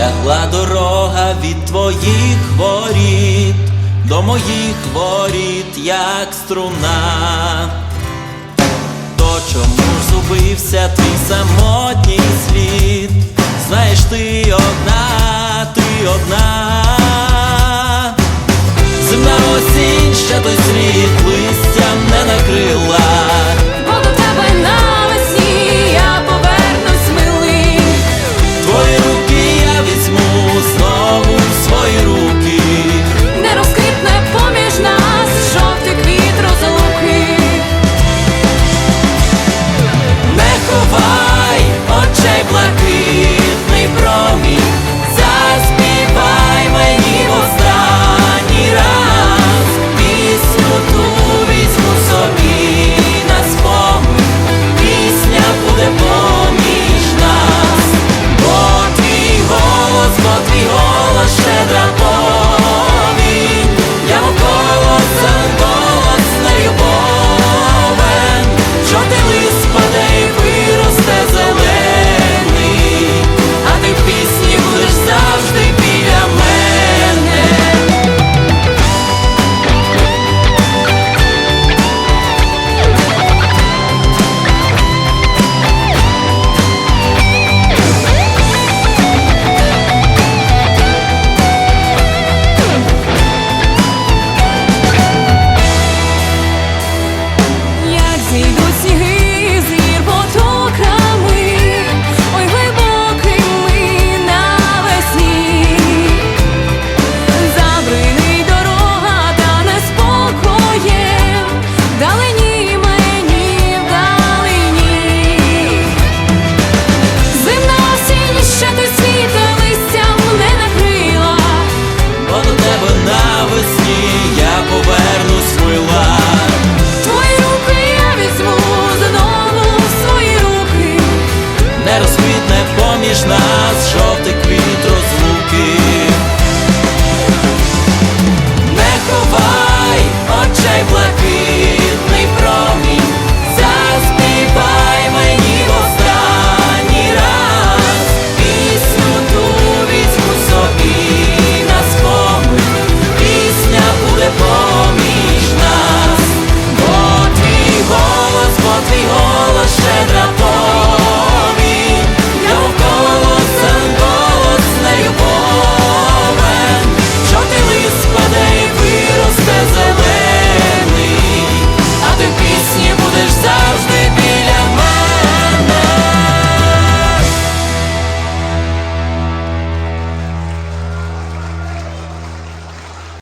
лягла дорога від твоїх воріт, до моїх воріт, як струна, то чому зубився твій самотній світ, Знаєш, ти одна, ти одна, земна осінь ще той слід листя не на. 你独自 не розквітне поміж нас, жовтий квіт розумний.